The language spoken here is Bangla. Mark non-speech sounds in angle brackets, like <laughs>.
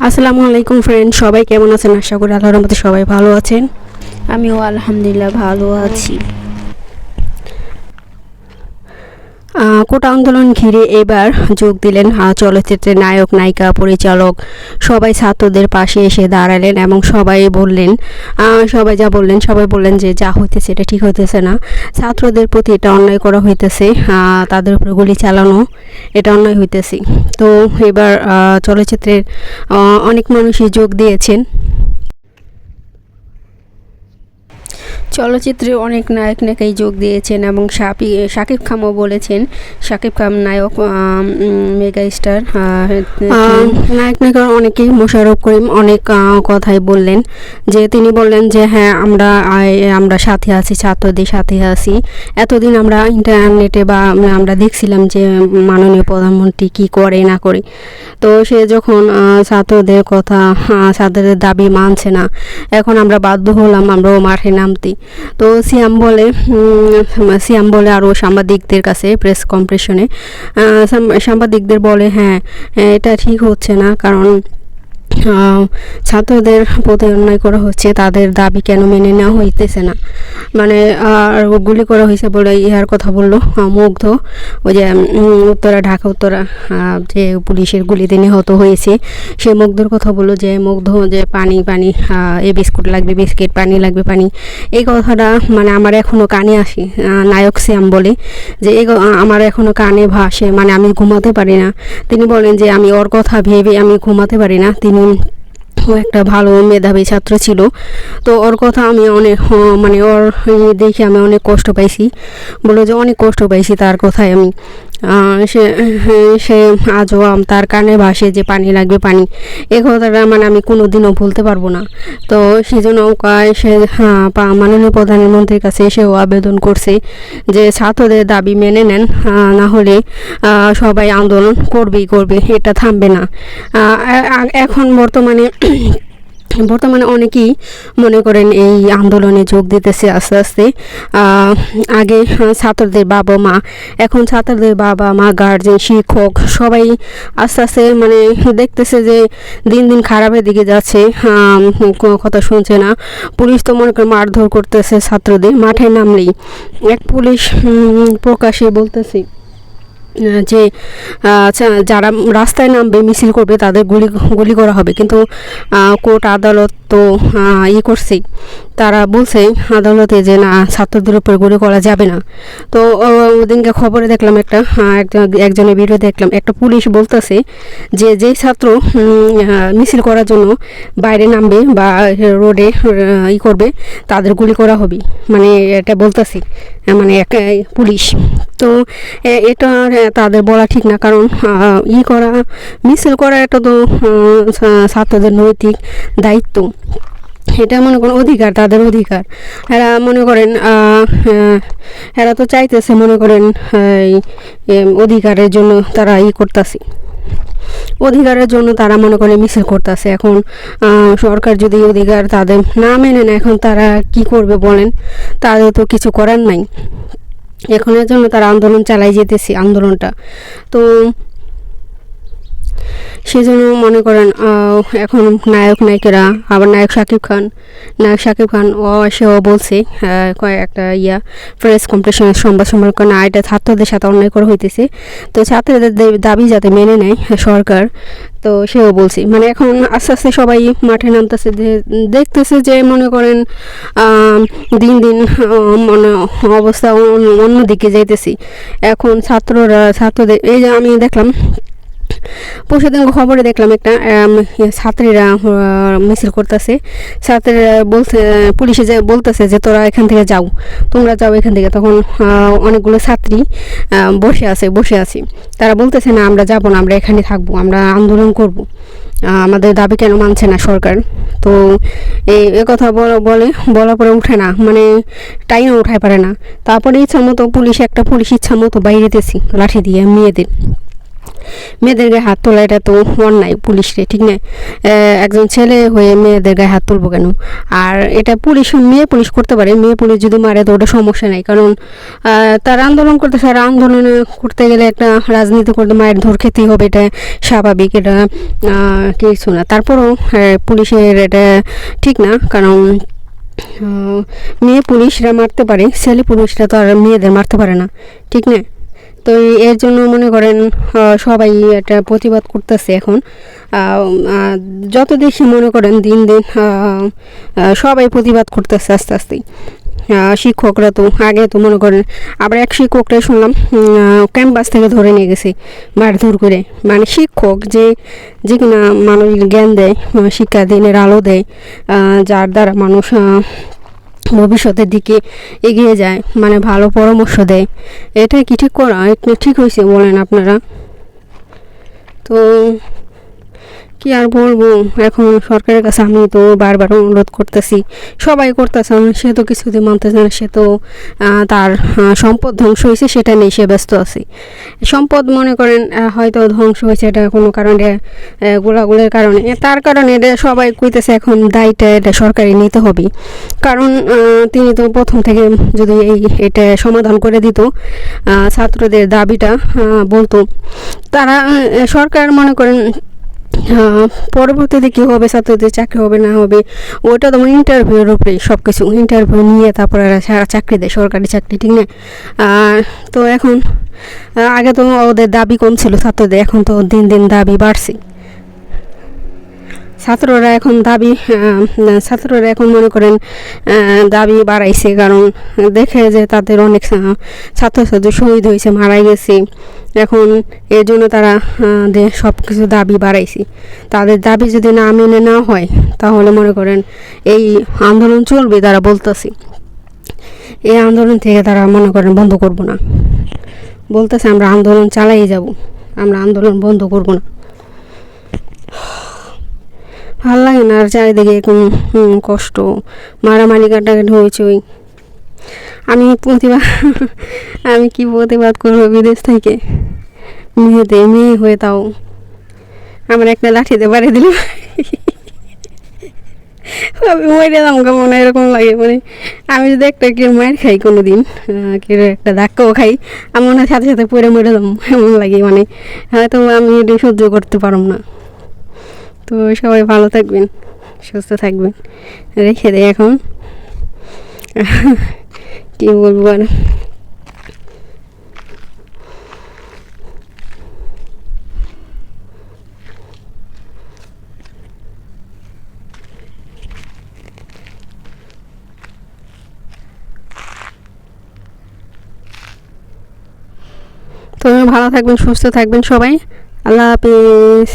আসসালামু আলাইকুম ফ্রেন্ড সবাই কেমন আছেন? আশা করি আল্লাহর মধ্যে সবাই ভালো আছেন। আমিও আলহামদুলিল্লাহ ভালো আছি। কোটা আন্দোলন ঘিরে এবার যোগ দিলেন চলচ্চিত্রের নায়ক, নায়িকা, পরিচালক। সবাই ছাত্রদের পাশে এসে দাঁড়ালেন এবং সবাই বললেন সবাই যা বললেন, সবাই বললেন যে যা হইতেছে এটা ঠিক হইতেছে না। ছাত্রদের প্রতি এটা অন্যায় করা হইতেছে তাদের উপরে গুলি চালানো এটা অন্যায় হইতেছে। তো এবার চলচ্চিত্রের অনেক মানুষই যোগ দিয়েছেন। চলচ্চিত্রে অনেক নায়ক নায়িকাই যোগ দিয়েছেন এবং শাপি শাকিব খানও বলেছেন শাকিব খান নায়ক মেগা স্টার নায়ক নায়িকার অনেকেই মোশাররফ করিম অনেক কথাই বললেন যে তিনি বললেন যে হ্যাঁ আমরা আমরা সাথে আছি ছাত্রদের সাথে আছি। এতদিন আমরা ইন্টারনেটে বা আমরা দেখছিলাম যে মাননীয় প্রধানমন্ত্রী কি করে না করে। তো সে যখন ছাত্রদের কথা ছাত্রদের দাবি মানছে না এখন আমরা বাধ্য হলাম আমরাও মাঠে নামতে। তো সিয়াম বলে সিয়াম বলে আরও সাংবাদিকদের কাছে প্রেস কম্পিটিশনে সাংবাদিকদের বলে হ্যাঁ এটা ঠিক হচ্ছে না, কারণ ছাত্রদের প্রতি অন্যায় করা হচ্ছে, তাদের দাবি কেন মেনে নেওয়া হইতেছে না? মানে আর গুলি করা হয়েছে বলে ইহার কথা বলল মুগ্ধ। ওই যে উত্তরা, ঢাকা, উত্তরা যে পুলিশের গুলিতে নিহত হয়েছে, সে মুগ্ধর কথা বলল যে, মুগ্ধ, যে পানি পানি এ বিস্কুট লাগবে, বিস্কিট, পানি লাগবে, পানি। এই কথাটা মানে আমার এখনও কানে আসে নায়ক শ্যাম বলে, যে, এই আমার এখনও কানে ভাসে মানে আমি ঘুমাতে পারি না। তিনি বলেন যে, আমি ওর কথা ভেবে আমি ঘুমাতে পারি না। তিনি ও একটা ভালো মেধাবী ছাত্র ছিল, তো ওর কথা আমি অনেক মানে ওর দেখে আমি অনেক কষ্ট পাইছি। বলল যে অনেক কষ্ট পাইছি তার কথায় আমি। সে সে আজও তার কানে ভাসে যে পানি লাগবে পানি। এ কথাটা মানে আমি কোনো দিনও ভুলতে পারব না। তো সেজন্য সে হ্যাঁ, মাননীয় প্রধানমন্ত্রীর কাছে এসেও আবেদন করছে যে ছাত্রদের দাবি মেনে নেন। না হলে সবাই আন্দোলন করবেই করবে এটা থামবে না। এখন বর্তমানে বর্তমানে অনেকেই মনে করেন এই আন্দোলনে যোগ দিতেছে আস্তে আস্তে। আগে ছাত্রদের বাবা মা এখন ছাত্রদের বাবা মা গার্জেন শিক্ষক সবাই আস্তে আস্তে মানে দেখতেছে যে দিন দিন খারাপের দিকে যাচ্ছে। কোনো কথা শুনছে না। পুলিশ তো মনে করে মারধর করতেছে ছাত্রদের মাঠে নামলেই। এক পুলিশ উম, প্রকাশ্যে বলতেছে যে যারা রাস্তায় নামবে মিছিল করবে তাদের গুলি গুলি করা হবে। কিন্তু কোর্ট আদালত তো ই করছে। তারা বলছে আদালতে যে, না, ছাত্রদের উপর গুলি করা যাবে না। তো ওদিনকে খবরে দেখলাম একটা একজন একজনের ভিডিও দেখলাম। একটা পুলিশ বলতেছে যে, যেই ছাত্র মিছিল করার জন্য বাইরে নামবে বা রোডে ই করবে, তাদের গুলি করা হবে। মানে এটা বলতেছে মানে এক, পুলিশ। তো এটা তাদের বলা ঠিক না। কারণ ই করা, মিছিল করা এটা তো ছাত্রদের নৈতিক দায়িত্ব। এটা মনে করেন অধিকার, তাদের অধিকার। এরা মনে করেন এরা তো চাইতেছে মনে করেন অধিকারের জন্য তারা ই করতেছে। অধিকারের জন্য তারা মনে করে মিছিল করতেছে। এখন সরকার যদি অধিকার তাদের না মেনে না এখন তারা কি করবে বলেন? তাদের তো কিছু করার নাই। এখনের জন্য তারা আন্দোলন চালাই যেতেছে, আন্দোলনটা। তো সেজন্য মনে করেন এখন নায়ক নায়িকারা আবার নায়ক শাকিব খান নায়ক শাকিব খান ও সেও বলছে আহ, কয়েক একটা ইয়া প্রেস কম্পিটিশনের সংবাদ সম্মেলন না এটা ছাত্রদের সাথে অন্যায় করা হইতেছে। তো ছাত্রদের দাবি যাতে মেনে নেয় সরকার তো সেও বলছে। মানে এখন আস্তে আস্তে সবাই মাঠে নামতেছে দেখতেছে যে মনে করেন দিন দিন মনে অবস্থা অন্য- অন্যদিকে যাইতেছি। এখন ছাত্ররা ছাত্রদের এই যে আমি দেখলাম পরশুদিন খবরে দেখলাম একটা ছাত্রীরা মিছিল করতেছে। ছাত্রীরা বলছে, পুলিশে যে বলতেছে যে, তোরা এখান থেকে যাও, তোমরা যাও এখান থেকে। তখন অনেকগুলো ছাত্রী বসে আছে বসে আছে। তারা বলতেছে, না, আমরা যাব না, আমরা এখানে থাকব, আমরা আন্দোলন করব। আমাদের দাবি কেন মানছে না সরকার? তো এই কথা বলা, বলে, বলার পরে উঠে না মানে টাইমও উঠায় পারে না। তারপরে ইচ্ছা মতো পুলিশ, একটা পুলিশ ইচ্ছা মতো বাইরে বাইরেতেছি লাঠি দিয়ে মেয়েদের। মেয়েদের গায়ে হাত তোলা এটা তো অন্যায় পুলিশরে, ঠিক না একজন ছেলে হয়ে মেয়েদের গায়ে হাত তুলবো কেন? আর এটা পুলিশ, মেয়ে পুলিশ করতে পারে, মেয়ে পুলিশ যদি মারে তো ওটা সমস্যা নেই। কারণ তার আন্দোলন করতে আর আন্দোলন করতে গেলে একটা রাজনীতি করতে মায়ের ধর খেতেই হবে, এটা স্বাভাবিক, এটা কিছু না। তারপরও পুলিশের এটা ঠিক না, কারণ মেয়ে পুলিশরা মারতে পারে, ছেলে পুলিশরা তো আর মেয়েদের মারতে পারে না, ঠিক না? তো এর জন্য মনে করেন সবাই এটা প্রতিবাদ করতেছে এখন। যত দেখি মনে করেন দিন দিন সবাই প্রতিবাদ করতেছে আস্তে আস্তে শিক্ষকরা তো, আগে তো মনে করেন, আবার এক শিক্ষকরা শুনলাম ক্যাম্পাস থেকে ধরে নিয়ে গেছে, মারধর করে। মানে শিক্ষক যে যে কিনা মানুষ জ্ঞান দেয়, শিক্ষা দিনের আলো দেয় যার দ্বারা মানুষ ভবিষ্যতের দিকে এগিয়ে যায় মানে ভালো পরামর্শ দেয়। এটা কি ঠিক করা? ঠিক হয়েছে বলেন আপনারা। তো কি আর বলব? এখন সরকারের কাছে আমি তো বারবার অনুরোধ করতেছি। সবাই করতেছে সে তো কিছুতে মানতেছে না, সে তো তার সম্পদ ধ্বংস হয়েছে, সেটা নিয়ে সে ব্যস্ত আছে। সম্পদ মনে করেন হয়তো ধ্বংস হয়েছে, এটা কোনো কারণে গোলাগুলের কারণে। তার কারণে এটা সবাই কইতেছে, এখন দায়টা এটা সরকারি নিতে হবে। কারণ তিনি তো প্রথম থেকে যদি এই, এটা সমাধান করে দিত ছাত্রদের দাবিটা বলতো। তারা সরকার মনে করেন পরবর্তীতে কী হবে? ছাত্রদের চাকরি হবে, না হবে? ওটা তোমার ইন্টারভিউর উপরেই সব কিছু ইন্টারভিউ নিয়ে তারপরে সারা চাকরি দেয়, সরকারি চাকরি, ঠিক না? আর তো এখন আগে তো ওদের দাবি কম ছিল ছাত্রদের, এখন তো দিন দিন দাবি বাড়ছে। ছাত্ররা এখন দাবি ছাত্ররা এখন মনে করেন দাবি বাড়াইছে কারণ দেখে যে তাদের অনেক ছাত্রছাত্রী শহীদ হয়েছে, মারা গেছে। এখন এর জন্য তারা সব কিছু দাবি বাড়াইছে। তাদের দাবি যদি না মেনে না হয়, তাহলে মনে করেন এই আন্দোলন চলবে তারা বলতেছে। এই আন্দোলন থেকে তারা মনে করেন বন্ধ করব না। বলতেছে আমরা আন্দোলন চালাই যাব, আমরা আন্দোলন বন্ধ করব না। ভালো লাগে না আর চারিদিকে হুম, কষ্ট। মারামারি কাটাকাটি হয়েছে ওই আমি প্রতিবাদ আমি কি প্রতিবাদ করব বিদেশ থেকে? মেয়েতে মেয়ে হয়ে তাও। আমার একটা লাঠিতে বাড়ি দিল। আমি মরে যাম মনে এরকম লাগে মানে। আমি যদি একটা কেউ মায়ের খাই কোনো দিন কেউ একটা ধাক্কাও খাই আমি মনে হয় সাথে সাথে পরে মরে যাম এমন লাগে মানে। হয়তো আমি এটি সহ্য করতে পারম না। তো সবাই ভালো থাকবেন, সুস্থ থাকবেন। রেখে দেয় এখন। <laughs> কি বলব আর? তো ভালো থাকবেন, সুস্থ থাকবেন সবাই। আল্লাহ হাফিজ।